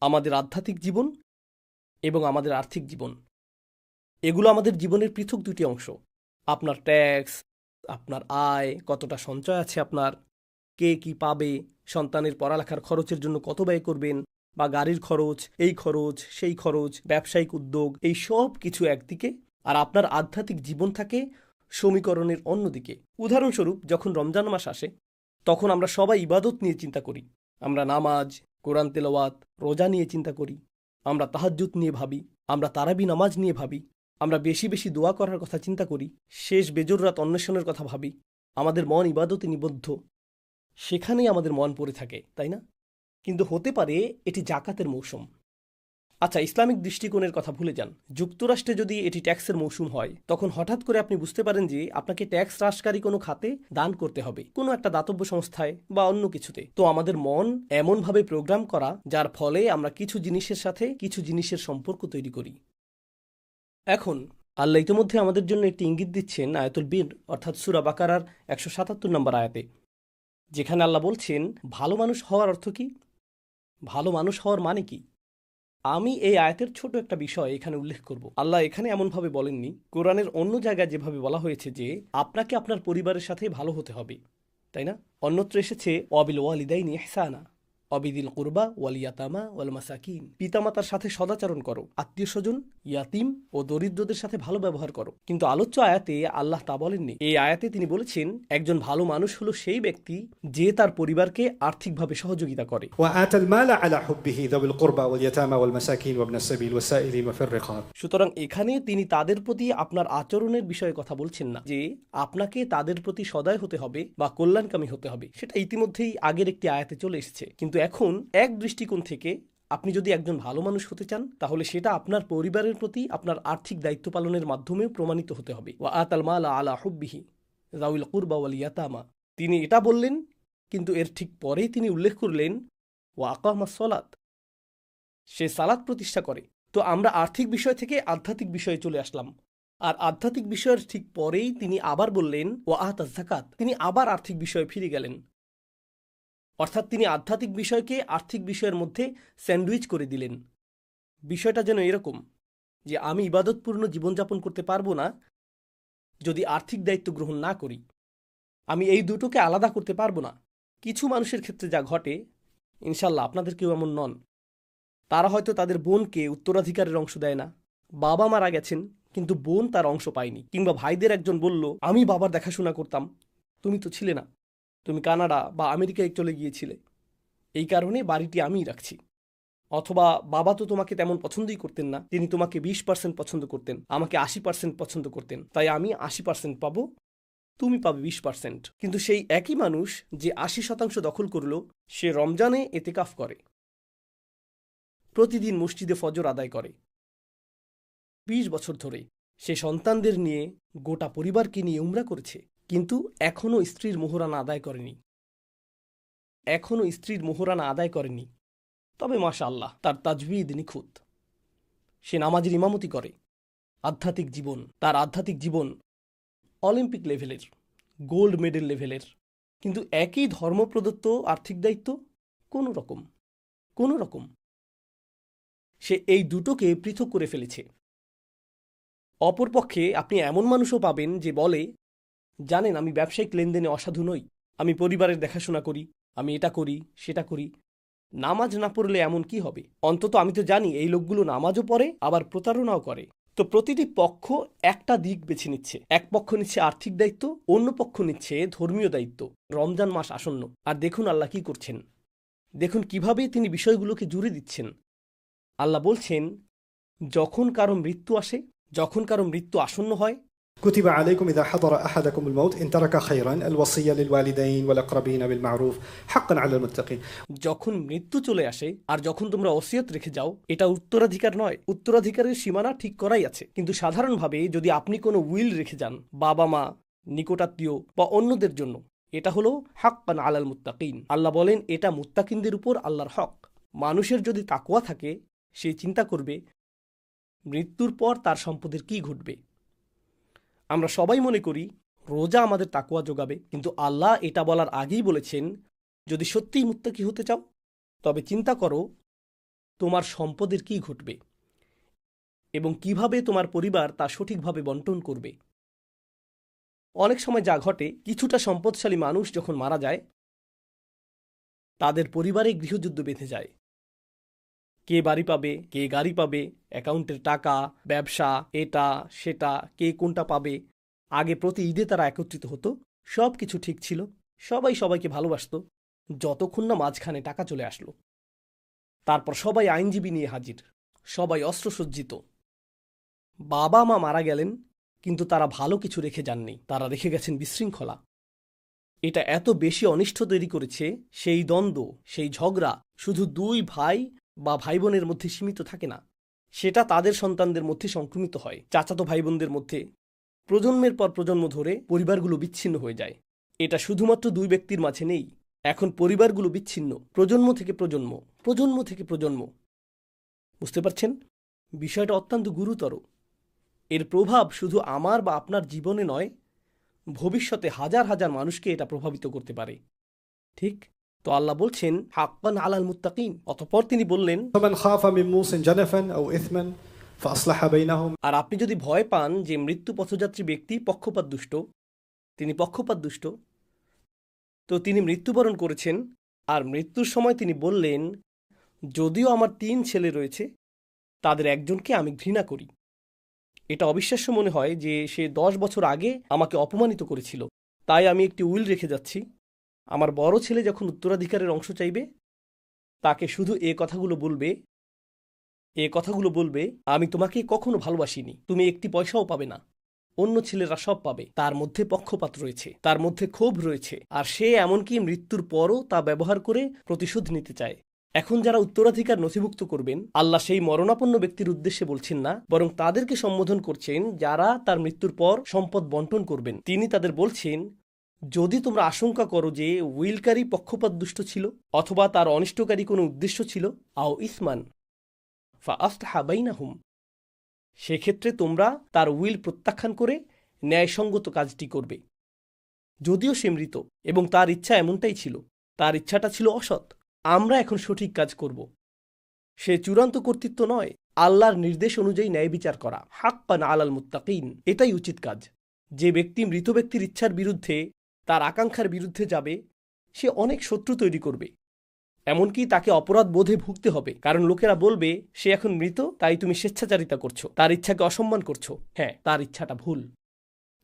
আমাদের আধ্যাত্মিক জীবন এবং আমাদের আর্থিক জীবন। এগুলো আমাদের জীবনের পৃথক দুটি অংশ। আপনার ট্যাক্স আপনার আয়, কতটা সঞ্চয় আছে আপনার, কে কি পাবে, সন্তানের পড়ালেখার খরচের জন্য কত ব্যয় করবেন বা গাড়ির খরচ, এই খরচ, সেই খরচ, ব্যবসায়িক উদ্যোগ, এই সব কিছু একদিকে আর আপনার আধ্যাত্মিক জীবন থাকে সমীকরণের অন্যদিকে। উদাহরণস্বরূপ, যখন রমজান মাস আসে, তখন আমরা সবাই ইবাদত নিয়ে চিন্তা করি। আমরা নামাজ কোরআন তেলাওয়াত, রোজা নিয়ে চিন্তা করি। আমরা তাহাজুত নিয়ে ভাবি, আমরা তারাবি নামাজ নিয়ে ভাবি, আমরা বেশি বেশি দোয়া করার কথা চিন্তা করি, শেষ বেজর রাত অন্বেষণের কথা ভাবি, আমাদের মন ইবাদতে নিবদ্ধ। সেখানেই আমাদের মন পড়ে থাকে, তাই না? কিন্তু হতে পারে এটি জাকাতের মৌসুম। আচ্ছা ইসলামিক দৃষ্টিকোণের কথা ভুলে যান। যুক্তরাষ্ট্রে যদি এটি ট্যাক্সের মৌসুম হয়, তখন হঠাৎ করে আপনি বুঝতে পারেন যে আপনাকে ট্যাক্স হ্রাসকারী কোনো খাতে দান করতে হবে, কোনো একটা দাতব্য সংস্থায় বা অন্য কিছুতে। তো আমাদের মন এমনভাবে প্রোগ্রাম করা, যার ফলে আমরা কিছু জিনিসের সাথে কিছু জিনিসের সম্পর্ক তৈরি করি। এখন, আল্লাহ ইতিমধ্যে আমাদের জন্য একটি ইঙ্গিত দিচ্ছেন আয়াতুল বীর, অর্থাৎ সুরা বাকারার একশো সাতাত্তর নম্বর আয়াতে। যেখানে আল্লাহ বলছেন, ভালো মানুষ হওয়ার অর্থ কি? ভালো মানুষ হওয়ার মানে কি? আমি এই আয়াতের ছোট একটা বিষয় এখানে উল্লেখ করব। আল্লাহ এখানে এমনভাবে বলেননি, কোরআনের অন্য জায়গায় যেভাবে বলা হয়েছে যে, আপনাকে আপনার পরিবারের সাথে ভালো হতে হবে, তাই না? অন্যত্র এসেছে অবিল ওয়ালিদাইনি ইহসানা। অবিদিল কুরবা ওয়াল ইয়াতামা ওয়াল মাসাকিন। পিতামাতার সাথে সদাচরণ করো আত্মীয় স্বজন ইয়াতিম ও দরিদ্রদের সাথে ভালো ব্যবহার করো। কিন্তু আলোচ্য আয়াতে আল্লাহ তা বলেননি। এই আয়াতে তিনি বলেছেন একজন ভালো মানুষ হলো সেই ব্যক্তি যে তার পরিবারকে আর্থিকভাবে সহযোগিতা করে। সুতরাং এখানে তিনি তাদের প্রতি আপনার আচরণের বিষয়ে কথা বলছেন না যে আপনাকে তাদের প্রতি সদয় হতে হবে বা কল্যাণকামী হতে হবে। সেটা ইতিমধ্যেই আগের একটি আয়াতে চলে এসেছে। কিন্তু এখন এক দৃষ্টিকোণ থেকে আপনি যদি একজন ভালো মানুষ হতে চান, তাহলে সেটা আপনার পরিবারের প্রতি আপনার আর্থিক দায়িত্ব পালনের মাধ্যমেও প্রমাণিত হতে হবে। ওয়া আতাল মালা আলা হুব্বিহি রাউল কুরবা ওয়াল ইয়াতামা। তিনি এটা বললেন, কিন্তু এর ঠিক পরেই তিনি উল্লেখ করলেন ও আকামা সলাত। সে সালাত প্রতিষ্ঠা করে। তো আমরা আর্থিক বিষয় থেকে আধ্যাত্মিক বিষয়ে চলে আসলাম। আর আধ্যাত্মিক বিষয়ের ঠিক পরেই তিনি আবার বললেন ও আহতা জাকাত তিনি আবার আর্থিক বিষয়ে ফিরে গেলেন। অর্থাৎ তিনি আধ্যাত্মিক বিষয়কে আর্থিক বিষয়ের মধ্যে স্যান্ডউইচ করে দিলেন। বিষয়টা যেন এরকম যে আমি ইবাদতপূর্ণ জীবনযাপন করতে পারব না যদি আর্থিক দায়িত্ব গ্রহণ না করি। আমি এই দুটোকে আলাদা করতে পারব না। কিছু মানুষের ক্ষেত্রে যা ঘটে ইনশাল্লাহ আপনাদের কেউ এমন নন। তারা হয়তো তাদের বোনকে উত্তরাধিকারের অংশ দেয় না। বাবা মারা গেছেন, কিন্তু বোন তার অংশ পায়নি। কিংবা ভাইদের একজন বলল, আমি বাবার দেখাশোনা করতাম, তুমি তো ছিলে না। তুমি কানাডা বা আমেরিকায় চলে গিয়েছিলে। এই কারণে বাড়িটি আমিই রাখছি। অথবা বাবা তো তোমাকে তেমন পছন্দই করতেন না। তিনি তোমাকে বিশ পার্সেন্ট পছন্দ করতেন, আমাকে আশি পার্সেন্ট পছন্দ করতেন। তাই আমি আশি পার্সেন্ট পাবো, তুমি পাবে বিশ পার্সেন্ট কিন্তু সেই একই মানুষ যে আশি শতাংশ দখল করল, সে রমজানে এতেকাফ করে। প্রতিদিন মসজিদে ফজর আদায় করে। বিশ বছর ধরে সে সন্তানদের নিয়ে গোটা পরিবারকে নিয়ে উমরা করেছে। কিন্তু এখনও স্ত্রীর মোহরানা আদায় করেনি। এখনও স্ত্রীর মোহরানা আদায় করেনি। তবে মাশা আল্লাহ তার তাজবিদ নিখুঁত। সে নামাজের ইমামতি করে। আধ্যাত্মিক জীবন, তার আধ্যাত্মিক জীবন অলিম্পিক লেভেলের, গোল্ড মেডেল লেভেলের। কিন্তু একই ধর্মপ্রদত্ত আর্থিক দায়িত্ব কোনো রকম কোনো রকম। সে এই দুটোকে পৃথক করে ফেলেছে। অপরপক্ষে আপনি এমন মানুষও পাবেন যে বলে জানেন, আমি ব্যবসায়িক লেনদেনে অসাধু নই। আমি পরিবারের দেখাশোনা করি, আমি এটা করি, সেটা করি। নামাজ না পড়লে এমন কি হবে? অন্তত আমি তো জানি, এই লোকগুলো নামাজও পড়ে, আবার প্রতারণাও করে। তো প্রতিটি পক্ষ একটা দিক বেছে নিচ্ছে। এক পক্ষ নিচ্ছে আর্থিক দায়িত্ব, অন্য পক্ষ নিচ্ছে ধর্মীয় দায়িত্ব। রমজান মাস আসন্ন। আর দেখুন আল্লাহ কি করছেন। দেখুন কীভাবে তিনি বিষয়গুলোকে জুড়ে দিচ্ছেন। আল্লাহ বলছেন, যখন কারও মৃত্যু আসে, যখন কারও মৃত্যু আসন্ন হয় كتب عليكم إذا حضر أحدكم الموت إن ترك خيرا الوصية للوالدين والأقربين بالمعروف حقا على المتقين যখন মৃত্যু চলে আসে আর যখন তোমরা ওসিয়ত রেখে যাও এটা উত্তরাধিকার নয় উত্তরাধিকারের সীমানা ঠিক করাই আছে কিন্তু সাধারণভাবে যদি আপনি কোনো উইল রেখে যান বাবা মা নিকটাত্মীয় বা অন্যদের জন্য এটা হলো হাক্কান আলাল মুত্তাকিন আল্লাহ বলেন এটা মুত্তাকিনদের উপর আল্লাহর হক মানুষের যদি তাকুয়া থাকে সে চিন্তা করবে মৃত্যুর পর তার সম্পদের কি ঘটবে আমরা সবাই মনে করি রোজা আমাদের তাকুয়া যোগাবে, কিন্তু আল্লাহ এটা বলার আগেই বলেছেন, যদি সত্যিই মুত্তাকি হতে চাও, তবে চিন্তা করো তোমার সম্পদের কি ঘটবে এবং কীভাবে তোমার পরিবার তা সঠিকভাবে বন্টন করবে। অনেক সময় যা ঘটে, কিছুটা সম্পদশালী মানুষ যখন মারা যায়, তাদের পরিবারে গৃহযুদ্ধ বেঁধে যায়। কে বাড়ি পাবে, কে গাড়ি পাবে, অ্যাকাউন্টের টাকা, ব্যবসা, এটা, সেটা, কে কোনটা পাবে। আগে প্রতি ঈদে তারা একত্রিত হতো সব কিছু ঠিক ছিল, সবাই সবাইকে ভালোবাসত, যতক্ষণ না মাঝখানে টাকা চলে আসলো। তারপর সবাই আইনজীবী নিয়ে হাজির, সবাই অস্ত্রসজ্জিত। বাবা, মা মারা গেলেন, কিন্তু তারা ভালো কিছু রেখে যাননি, তারা রেখে গেছেন বিশৃঙ্খলা। এটা এত বেশি অনিষ্ট তৈরি করেছে, সেই দ্বন্দ্ব, সেই ঝগড়া, শুধু দুই ভাই বা ভাই বোনের মধ্যে সীমিত থাকে না। সেটা তাদের সন্তানদের মধ্যে সংক্রমিত হয়। চাচাতো ভাই বোনদের মধ্যে প্রজন্মের পর প্রজন্ম ধরে পরিবারগুলো বিচ্ছিন্ন হয়ে যায়। এটা শুধুমাত্র দুই ব্যক্তির মাঝে নেই। এখন পরিবারগুলো বিচ্ছিন্ন। প্রজন্ম থেকে প্রজন্ম। প্রজন্ম থেকে প্রজন্ম। বুঝতে পারছেন? বিষয়টা অত্যন্ত গুরুতর। এর প্রভাব শুধু আমার বা আপনার জীবনে নয়, ভবিষ্যতে হাজার হাজার মানুষকে এটা প্রভাবিত করতে পারে। ঠিক? তো আল্লাহ বলছেন হাক্কান আলাল মুত্তাকিন। অতঃপর তিনি বললেন আর আপনি যদি ভয় পান যে মৃত্যু পথযাত্রী ব্যক্তি পক্ষপাত দুষ্ট তিনি পক্ষপাত দুষ্ট। তো তিনি মৃত্যুবরণ করেছেন আর মৃত্যুর সময় তিনি বললেন যদিও আমার তিন ছেলে রয়েছে তাদের একজনকে আমি ঘৃণা করি। এটা অবিশ্বাস্য মনে হয় যে সে দশ বছর আগে আমাকে অপমানিত করেছিল। তাই আমি একটি উইল রেখে যাচ্ছি। আমার বড় ছেলে যখন উত্তরাধিকারের অংশ চাইবে, তাকে শুধু এ কথাগুলো বলবে, এ কথাগুলো বলবে, আমি তোমাকে কখনো ভালোবাসিনি। তুমি একটি পয়সাও পাবে না। অন্য ছেলেরা সব পাবে। তার মধ্যে পক্ষপাত রয়েছে, তার মধ্যে ক্ষোভ রয়েছে, আর সে এমনকি মৃত্যুর পরও তা ব্যবহার করে প্রতিশোধ নিতে চায়। এখন যারা উত্তরাধিকার নথিভুক্ত করবেন, আল্লাহ সেই মরণাপন্ন ব্যক্তির উদ্দেশ্যে বলছেন না, বরং তাদেরকে সম্বোধন করছেন যারা তার মৃত্যুর পর সম্পদ বন্টন করবেন। তিনি তাদের বলছেন যদি তোমরা আশঙ্কা করো যে উইলকারী পক্ষপাত দুষ্ট ছিল অথবা তার অনিষ্টকারী কোনো উদ্দেশ্য ছিল, আও ইসমান, ফা আস্তাহা বাইনাহুম। সেক্ষেত্রে তোমরা তার উইল প্রত্যাখ্যান করে ন্যায়সঙ্গত কাজটি করবে। যদিও সে মৃত এবং তার ইচ্ছা এমনটাই ছিল, তার ইচ্ছাটা ছিল অসৎ, আমরা এখন সঠিক কাজ করব। সে চূড়ান্ত কর্তৃত্ব নয়, আল্লাহর নির্দেশ অনুযায়ী ন্যায় বিচার করা, হাক্কান আলাল মুত্তাকিন, এটাই উচিত কাজ। যে ব্যক্তি মৃত ব্যক্তির ইচ্ছার বিরুদ্ধে তার আকাঙ্ক্ষার বিরুদ্ধে যাবে, সে অনেক শত্রু তৈরি করবে। এমনকি তাকে অপরাধ বোধে ভুগতে হবে, কারণ লোকেরা বলবে, সে এখন মৃত, তাই তুমি স্বেচ্ছাচারিতা করছ, তার ইচ্ছাকে অসম্মান করছ। হ্যাঁ তার ইচ্ছাটা ভুল।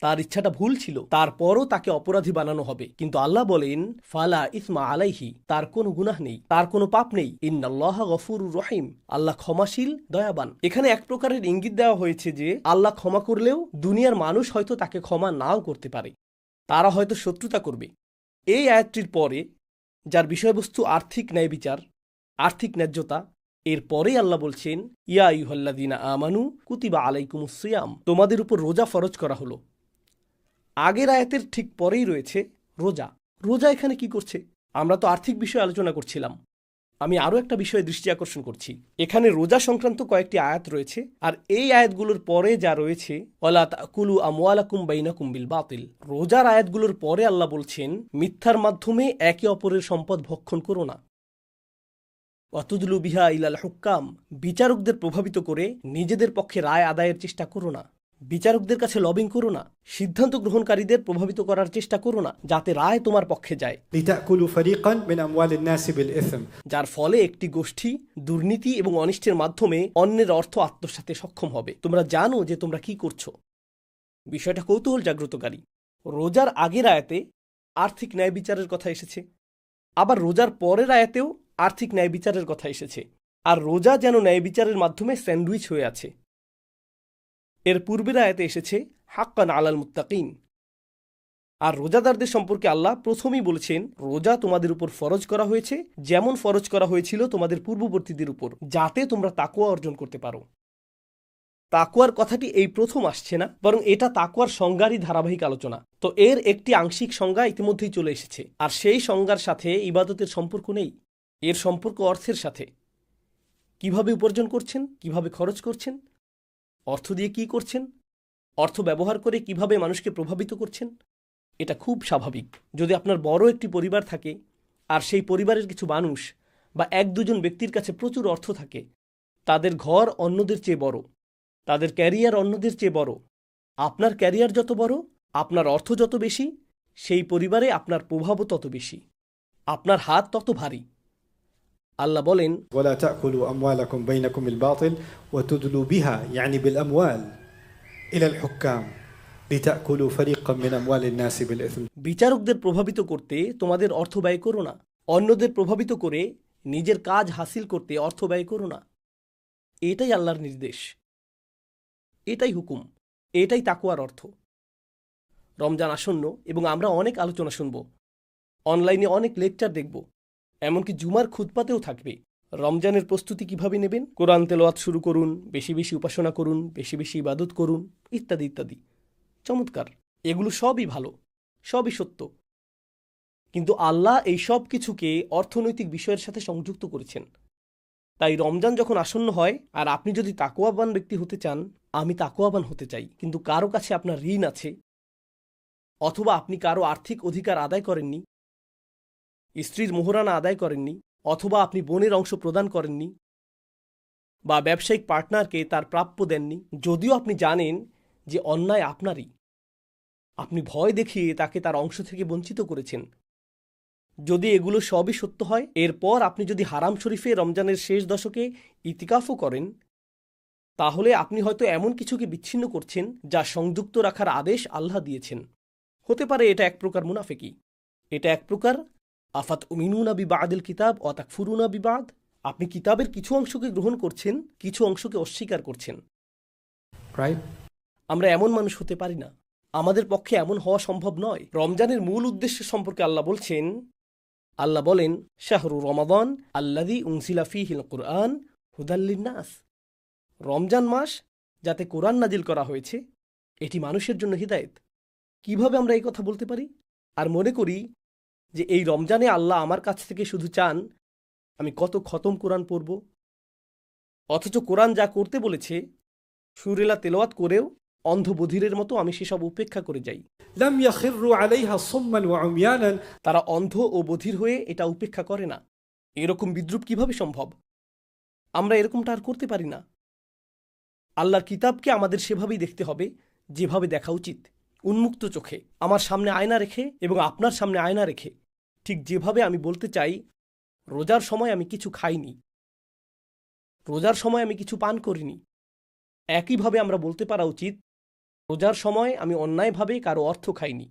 তার ইচ্ছাটা ভুল ছিল, তারপরও তাকে অপরাধী বানানো হবে। কিন্তু আল্লাহ বলেন, ফালা ইসমা আলাইহি, তার কোনো গুনাহ নেই, তার কোনো পাপ নেই। ইন্নাল্লাহ গফুর রহিম, আল্লাহ ক্ষমাশীল, দয়াবান। এখানে এক প্রকারের ইঙ্গিত দেওয়া হয়েছে যে, আল্লাহ ক্ষমা করলেও দুনিয়ার মানুষ হয়তো তাকে ক্ষমা নাও করতে পারে। তারা হয়তো শত্রুতা করবে। এই আয়াতটির পরে, যার বিষয়বস্তু আর্থিক ন্যায় বিচার, আর্থিক ন্যায্যতা, এর পরেই আল্লাহ বলছেন, ইয়া ইহল্লাদিনা আমানু কুতিবা আলাইকুমুসিয়াম তোমাদের উপর রোজা ফরজ করা হলো। আগের আয়াতের ঠিক পরেই রয়েছে রোজা। রোজা এখানে কি করছে? আমরা তো আর্থিক বিষয়ে আলোচনা করছিলাম। আমি আরও একটা বিষয়ে দৃষ্টি আকর্ষণ করছি। এখানে রোজা সংক্রান্ত কয়েকটি আয়াত রয়েছে, আর এই আয়াতগুলোর পরে যা রয়েছে ওলা তাকুলু আমওয়ালাকুম বাইনাকুম বিল বাতিল। রোজার আয়াতগুলোর পরে আল্লাহ বলছেন, মিথ্যার মাধ্যমে একে অপরের সম্পদ ভক্ষণ করো না। অতুদলু বিহা ইলাল হুক্কাম। বিচারকদের প্রভাবিত করে নিজেদের পক্ষে রায় আদায়ের চেষ্টা করো না। বিচারকদের কাছে লবিং করো না সিদ্ধান্ত গ্রহণকারীদের প্রভাবিত করার চেষ্টা করো না যাতে রায় তোমার পক্ষে যায়। যার ফলে একটি গোষ্ঠী দুর্নীতি এবং অনিষ্টের মাধ্যমে অন্যের অর্থ আত্মসাতে সক্ষম হবে। তোমরা জানো যে তোমরা কি করছ। বিষয়টা কৌতূহল জাগ্রতকারী। রোজার আগের আয়াতে আর্থিক ন্যায় বিচারের কথা এসেছে। আবার রোজার পরের আয়াতেও আর্থিক ন্যায় বিচারের কথা এসেছে। আর রোজা যেন ন্যায় বিচারের মাধ্যমে স্যান্ডউইচ হয়ে আছে। এর পূর্বের আয়াতে এসেছে, হাক্কান আলাল মুত্তাকিন। আর রোজাদারদের সম্পর্কে আল্লাহ প্রথমেই বলেছেন, রোজা তোমাদের উপর ফরজ করা হয়েছে, যেমন ফরজ করা হয়েছিল তোমাদের পূর্ববর্তীদের উপর, যাতে তোমরা তাকুয়া অর্জন করতে পারো। তাকুয়ার কথাটি এই প্রথম আসছে না, বরং এটা তাকুয়ার সংজ্ঞারই ধারাবাহিক আলোচনা। তো এর একটি আংশিক সংজ্ঞা ইতিমধ্যেই চলে এসেছে। আর সেই সংজ্ঞার সাথে ইবাদতের সম্পর্ক নেই, এর সম্পর্ক অর্থের সাথে। কীভাবে উপার্জন করছেন, কীভাবে খরচ করছেন অর্থ দিয়ে কি করছেন? অর্থ ব্যবহার করে কীভাবে মানুষকে প্রভাবিত করছেন? এটা খুব স্বাভাবিক। যদি আপনার বড় একটি পরিবার থাকে, আর সেই পরিবারের কিছু মানুষ বা এক দুজন ব্যক্তির কাছে প্রচুর অর্থ থাকে, তাদের ঘর অন্যদের চেয়ে বড়, তাদের ক্যারিয়ার অন্যদের চেয়ে বড়, আপনার ক্যারিয়ার যত বড়, আপনার অর্থ যত বেশি, সেই পরিবারে আপনার প্রভাবও তত বেশি, আপনার হাত তত ভারী। আল্লাহ বলেন ওয়ালা তাকুলু আমওয়ালাকুম বাইনাকুম বিল বাতিল ওয়া তুদলু বিহা ইয়ানি বিল আমওয়াল ইলা আল হুকাম লিতাকুলু ফারিকাম মিন আমওয়ালিন নাসি বিল ইসম বিচারকদের প্রভাবিত করতে তোমাদের অর্থ ব্যয় করো না। অন্যদের প্রভাবিত করে নিজের কাজ হাসিল করতে অর্থ ব্যয় করো না। এটাই আল্লাহর নির্দেশ। এটাই হুকুম। এটাই তাকুয়ার অর্থ। রমজান আসন্ন এবং আমরা অনেক আলোচনা শুনব। অনলাইনে অনেক লেকচার দেখব। এমনকি জুমার খুতপাতেও থাকবে। রমজানের প্রস্তুতি কীভাবে নেবেন? কোরআন তেলোয়াত শুরু করুন, বেশি বেশি উপাসনা করুন, বেশি বেশি ইবাদত করুন, ইত্যাদি ইত্যাদি। চমৎকার। এগুলো সবই ভালো, সবই সত্য। কিন্তু আল্লাহ এই সব কিছুকে অর্থনৈতিক বিষয়ের সাথে সংযুক্ত করেছেন। তাই রমজান যখন আসন্ন হয়, আর আপনি যদি তাকোয়াবান ব্যক্তি হতে চান, আমি তাকোয়াবান হতে চাই, কিন্তু কারও কাছে আপনার ঋণ আছে, অথবা আপনি কারও আর্থিক অধিকার আদায় করেননি স্ত্রীর মোহরানা আদায় করেননি অথবা আপনি বোনের অংশ প্রদান করেননি বা ব্যবসায়িক পার্টনারকে তার প্রাপ্য দেননি, যদিও আপনি জানেন যে অন্যায় আপনারই। আপনি ভয় দেখিয়ে তাকে তার অংশ থেকে বঞ্চিত করেছেন। যদি এগুলো সবই সত্য হয়, এরপর আপনি যদি হারাম শরীফে রমজানের শেষ দশকে ইতিকাফও করেন, তাহলে আপনি হয়তো এমন কিছুকে বিচ্ছিন্ন করছেন যা সংযুক্ত রাখার আদেশ আল্লাহ দিয়েছেন। হতে পারে এটা এক প্রকার মুনাফেকি। এটা এক প্রকার আফাত উমিনুনা বিবাদিল কিতাব অতাক ফুরুনা বিবাদ। আপনি কিতাবের কিছু অংশকে গ্রহণ করছেন কিছু অংশকে অস্বীকার করছেন। আমরা এমন মানুষ হতে পারি না। আমাদের পক্ষে এমন হওয়া সম্ভব নয়। রমজানের মূল উদ্দেশ্য সম্পর্কে আল্লাহ বলছেন আল্লাহ বলেন শাহরু রমাদান আল্লাদি উংসিলা ফিহিল কুরআন নাস রমজান মাস যাতে কোরআন নাজিল করা হয়েছে এটি মানুষের জন্য হিদায়েত। কীভাবে আমরা এই কথা বলতে পারি? আর মনে করি যে এই রমজানে আল্লাহ আমার কাছ থেকে শুধু চান আমি কত খতম কোরআন পড়ব। অথচ কোরআন যা করতে বলেছে সুরেলা তেলোয়াত করেও অন্ধ বধিরের মতো আমি সেসব উপেক্ষা করে যাই। তারা অন্ধ ও বধির হয়ে এটা উপেক্ষা করে না। এরকম বিদ্রুপ কীভাবে সম্ভব? আমরা এরকমটা আর করতে পারি না। আল্লাহর কিতাবকে আমাদের সেভাবেই দেখতে হবে যেভাবে দেখা উচিত। উন্মুক্ত চোখে, আমার সামনে আয়না রেখে এবং আপনার সামনে আয়না রেখে। ঠিক যেভাবে আমি বলতে চাই, রোজার সময় আমি কিছু খাইনি। রোজার সময় আমি কিছু পান করিনি। একইভাবে আমরা বলতে পারা উচিত, রোজার সময় আমি অন্যায়ভাবে কারও অর্থ খাইনি।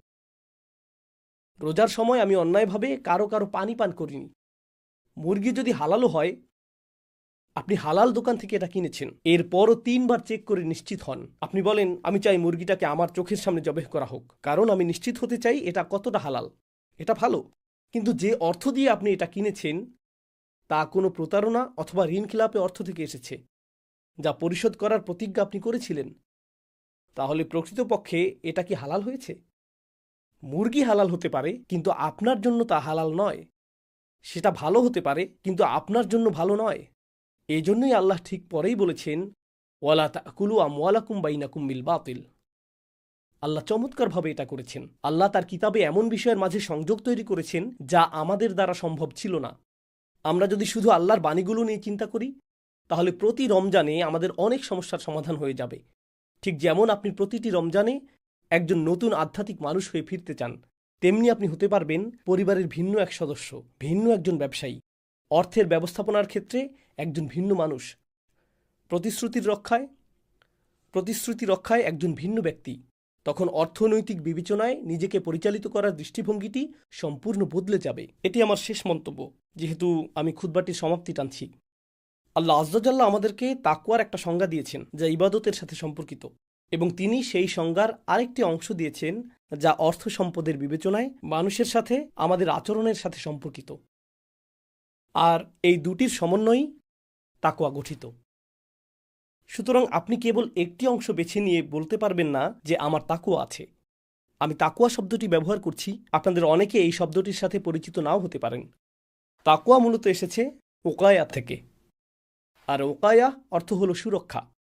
রোজার সময় আমি অন্যায়ভাবে কারও কারও পানি পান করিনি। মুরগি যদি হালালো হয় আপনি হালাল দোকান থেকে এটা কিনেছেন। এরপরও তিনবার চেক করে নিশ্চিত হন। আপনি বলেন, আমি চাই মুরগিটাকে আমার চোখের সামনে জবেহ করা হোক। কারণ আমি নিশ্চিত হতে চাই এটা কতটা হালাল। এটা ভালো। কিন্তু যে অর্থ দিয়ে আপনি এটা কিনেছেন, তা কোনো প্রতারণা অথবা ঋণ খিলাপে অর্থ থেকে এসেছে। যা পরিশোধ করার প্রতিজ্ঞা আপনি করেছিলেন। তাহলে প্রকৃতপক্ষে এটা কি হালাল হয়েছে? মুরগি হালাল হতে পারে, কিন্তু আপনার জন্য তা হালাল নয়। সেটা ভালো হতে পারে, কিন্তু আপনার জন্য ভালো নয়। এই জন্যই আল্লাহ ঠিক পরেই বলেছেন, ওয়ালা তাকুলু আমওয়ালাকুম বাইনাকুম বিল বাতিল। আল্লাহ চমৎকারভাবে এটা করেছেন। আল্লাহ তার কিতাবে এমন বিষয়ের মাঝে সংযোগ তৈরি করেছেন যা আমাদের দ্বারা সম্ভব ছিল না। আমরা যদি শুধু আল্লাহর বাণীগুলো নিয়ে চিন্তা করি, তাহলে প্রতি রমজানে আমাদের অনেক সমস্যার সমাধান হয়ে যাবে। ঠিক যেমন আপনি প্রতিটি রমজানে একজন নতুন আধ্যাত্মিক মানুষ হয়ে ফিরতে চান, তেমনি আপনি হতে পারবেন পরিবারের ভিন্ন এক সদস্য, ভিন্ন একজন ব্যবসায়ী। অর্থের ব্যবস্থাপনার ক্ষেত্রে একজন ভিন্ন মানুষ। প্রতিশ্রুতির রক্ষায় প্রতিশ্রুতি রক্ষায় একজন ভিন্ন ব্যক্তি। তখন অর্থনৈতিক বিবেচনায় নিজেকে পরিচালিত করার দৃষ্টিভঙ্গিটি সম্পূর্ণ বদলে যাবে। এটি আমার শেষ মন্তব্য। যেহেতু আমি খুদ্বাটির সমাপ্তি টানছি। আল্লাহ আজ্জাল্লাহ আমাদেরকে তাকুয়ার একটা সংজ্ঞা দিয়েছেন, যা ইবাদতের সাথে সম্পর্কিত। এবং তিনি সেই সংজ্ঞার আরেকটি অংশ দিয়েছেন, যা অর্থ সম্পদের বিবেচনায় মানুষের সাথে আমাদের আচরণের সাথে সম্পর্কিত। আর এই দুটির সমন্বয়ই তাকুয়া গঠিত। সুতরাং আপনি কেবল একটি অংশ বেছে নিয়ে বলতে পারবেন না যে আমার তাকুয়া আছে। আমি তাকুয়া শব্দটি ব্যবহার করছি, আপনাদের অনেকে এই শব্দটির সাথে পরিচিত নাও হতে পারেন। তাকুয়া মূলত এসেছে ওকায়া থেকে। আর ওকায়া অর্থ হল সুরক্ষা।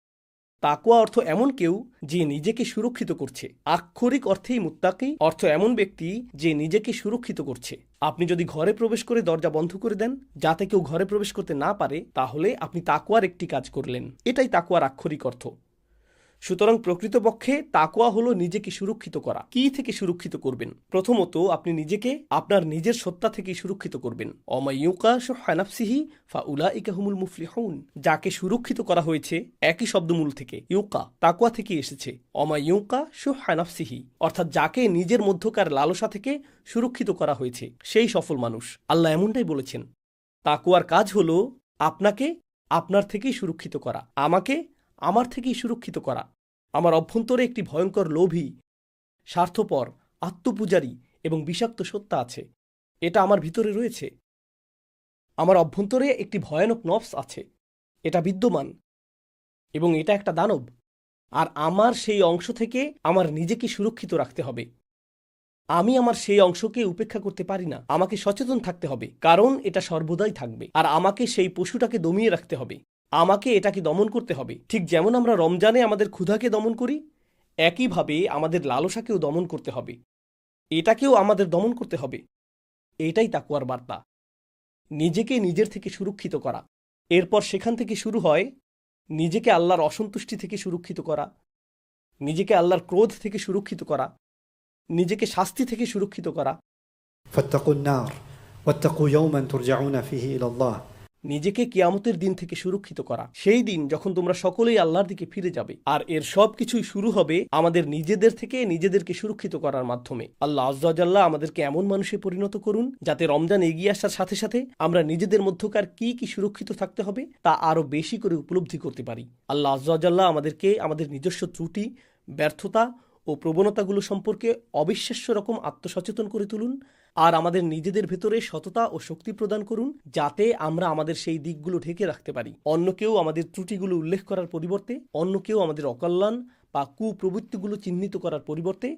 তাকুয়া অর্থ এমন কেউ যে নিজেকে সুরক্ষিত করছে। আক্ষরিক অর্থেই মুত্তাকি, অর্থ এমন ব্যক্তি যে নিজেকে সুরক্ষিত করছে। আপনি যদি ঘরে প্রবেশ করে দরজা বন্ধ করে দেন, যাতে কেউ ঘরে প্রবেশ করতে না পারে, তাহলে আপনি তাকুয়ার একটি কাজ করলেন। এটাই তাকুয়ার আক্ষরিক অর্থ। সুতরাং প্রকৃতপক্ষে তাকোয়া হলো নিজেকে সুরক্ষিত করা। কি থেকে সুরক্ষিত করবেন? প্রথমত আপনি নিজেকে আপনার নিজের সত্তা থেকে সুরক্ষিত করবেন। অমাইয়ুকা ফা উলা ইকাহুমুল মুফলিহুন। যাকে সুরক্ষিত করা হয়েছে একই শব্দমূল থেকে, ইউকা তাকোয়া থেকে এসেছে। অমাইয়ুকা হানাফসিহি, অর্থাৎ যাকে নিজের মধ্যকার লালসা থেকে সুরক্ষিত করা হয়েছে, সেই সফল মানুষ। আল্লাহ এমনটাই বলেছেন তাকুয়ার কাজ হলো আপনাকে আপনার থেকেই সুরক্ষিত করা, আমাকে আমার থেকেই সুরক্ষিত করা। আমার অভ্যন্তরে একটি ভয়ঙ্কর লোভী, স্বার্থপর, আত্মপূজারী এবং বিষাক্ত সত্তা আছে। এটা আমার ভিতরে রয়েছে। আমার অভ্যন্তরে একটি ভয়ানক নফস আছে। এটা বিদ্যমান এবং এটা একটা দানব। আর আমার সেই অংশ থেকে আমার নিজেকে সুরক্ষিত রাখতে হবে। আমি আমার সেই অংশকে উপেক্ষা করতে পারি না। আমাকে সচেতন থাকতে হবে। কারণ এটা সর্বদাই থাকবে। আর আমাকে সেই পশুটাকে দমিয়ে রাখতে হবে। আমাকে এটাকে দমন করতে হবে ঠিক যেমন আমরা রমজানে আমাদের ক্ষুধাকে দমন করি একইভাবে আমাদের লালসাকেও দমন করতে হবে এটাকেও আমাদের দমন করতে হবে এটাই তাকুয়ার বার্তা নিজেকে নিজের থেকে সুরক্ষিত করা এরপর সেখান থেকে শুরু হয় নিজেকে আল্লাহর অসন্তুষ্টি থেকে সুরক্ষিত করা নিজেকে আল্লাহর ক্রোধ থেকে সুরক্ষিত করা নিজেকে শাস্তি থেকে সুরক্ষিত করা فاتقوا النار واتقوا يوما ترجعون فيه الى الله নিজেকে কিয়ামতের দিন থেকে সুরক্ষিত করা। সেই দিন যখন তোমরা সকলেই আল্লাহর দিকে ফিরে যাবে, আর এর সব কিছুই শুরু হবে আমাদের নিজেদের থেকে নিজেদেরকে সুরক্ষিত করার মাধ্যমে। আল্লাহ আজ্লাহ আমাদেরকে এমন মানুষে পরিণত করুন, যাতে রমজান এগিয়ে আসার সাথে সাথে আমরা নিজেদের মধ্যকার কি কি সুরক্ষিত থাকতে হবে তা আরও বেশি করে উপলব্ধি করতে পারি। আল্লাহ আজ্লাহ আমাদেরকে আমাদের নিজস্ব ত্রুটি, ব্যর্থতা ও প্রবণতাগুলো সম্পর্কে অবিশ্বাস্য রকম আত্মসচেতন করে তুলুন আর আমাদের নিজেদের ভেতরে সততা ও শক্তি প্রদান করুন যাতে আমরা আমাদের সেই দিকগুলো ঢেকে রাখতে পারি। অন্য কেউ আমাদের ত্রুটিগুলো উল্লেখ করার পরিবর্তে, অন্য কেউ আমাদের অকল্যাণ বা কুপ্রবৃত্তিগুলো চিহ্নিত করার পরিবর্তে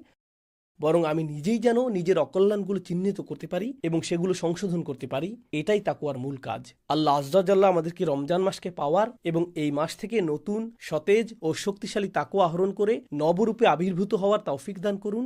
বরং আমি নিজেই যেন নিজের অকল্যাণগুলো চিহ্নিত করতে পারি এবং সেগুলো সংশোধন করতে পারি, এটাই তাকুয়ার মূল কাজ। আল্লাহ আজরাজাল্লাহ আমাদেরকে রমজান মাসকে পাওয়ার এবং এই মাস থেকে নতুন, সতেজ ও শক্তিশালী তাকুয়া আহরণ করে নবরূপে আবির্ভূত হওয়ার তৌফিক দান করুন।